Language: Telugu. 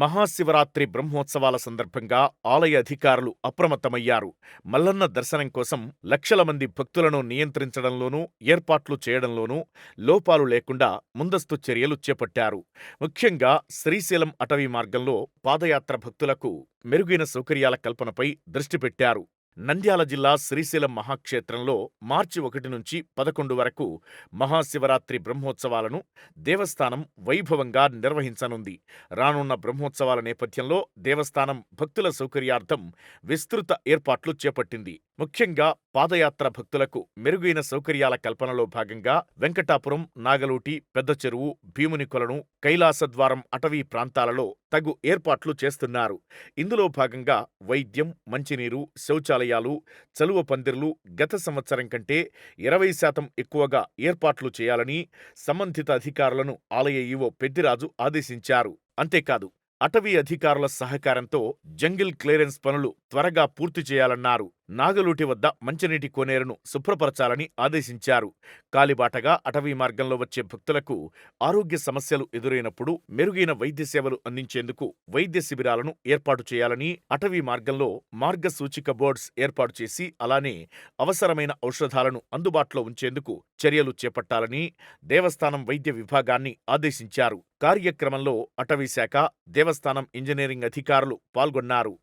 మహాశివరాత్రి బ్రహ్మోత్సవాల సందర్భంగా ఆలయ అధికారులు అప్రమత్తమయ్యారు. మల్లన్న దర్శనం కోసం లక్షల మంది భక్తులను నియంత్రించడంలోనూ, ఏర్పాట్లు చేయడంలోనూ లోపాలు లేకుండా ముందస్తు చర్యలు చేపట్టారు. ముఖ్యంగా శ్రీశైలం అటవీ మార్గంలో పాదయాత్ర భక్తులకు మెరుగైన సౌకర్యాల కల్పనపై దృష్టి పెట్టారు. నంద్యాల జిల్లా శ్రీశైలం మహాక్షేత్రంలో మార్చి ఒకటి నుంచి పదకొండు వరకు మహాశివరాత్రి బ్రహ్మోత్సవాలను దేవస్థానం వైభవంగా నిర్వహించనుంది. రానున్న బ్రహ్మోత్సవాల నేపథ్యంలో దేవస్థానం భక్తుల సౌకర్యార్థం విస్తృత ఏర్పాట్లు చేపట్టింది. ముఖ్యంగా పాదయాత్ర భక్తులకు మెరుగైన సౌకర్యాల కల్పనలో భాగంగా వెంకటాపురం, నాగలోటి, పెద్దచెరువు, భీమునికొలను, కైలాసద్వారం అటవీ ప్రాంతాలలో తగు ఏర్పాట్లు చేస్తున్నారు. ఇందులో భాగంగా వైద్యం, మంచినీరు, శౌచాలయాలు, చలువ పందిర్లు గత సంవత్సరం కంటే ఇరవై శాతం ఎక్కువగా ఏర్పాట్లు చేయాలని సంబంధిత అధికారులను ఆలయ ఈవో పెద్దిరాజు ఆదేశించారు. అంతేకాదు అటవీ అధికారుల సహకారంతో జంగిల్ క్లియరెన్స్ పనులు త్వరగా పూర్తి చేయాలన్నారు. నాగలూటి వద్ద మంచినీటి కోనేరును శుభ్రపరచాలని ఆదేశించారు. కాలిబాటగా అటవీ మార్గంలో వచ్చే భక్తులకు ఆరోగ్య సమస్యలు ఎదురైనప్పుడు మెరుగైన వైద్య సేవలు అందించేందుకు వైద్య శిబిరాలను ఏర్పాటు చేయాలని, అటవీ మార్గంలో మార్గసూచిక బోర్డ్స్ ఏర్పాటు చేసి అలానే అవసరమైన ఔషధాలను అందుబాటులో ఉంచేందుకు చర్యలు చేపట్టాలని దేవస్థానం వైద్య విభాగాన్ని ఆదేశించారు. కార్యక్రమంలో అటవీశాఖ, దేవస్థానం ఇంజనీరింగ్ అధికారులు పాల్గొన్నారు.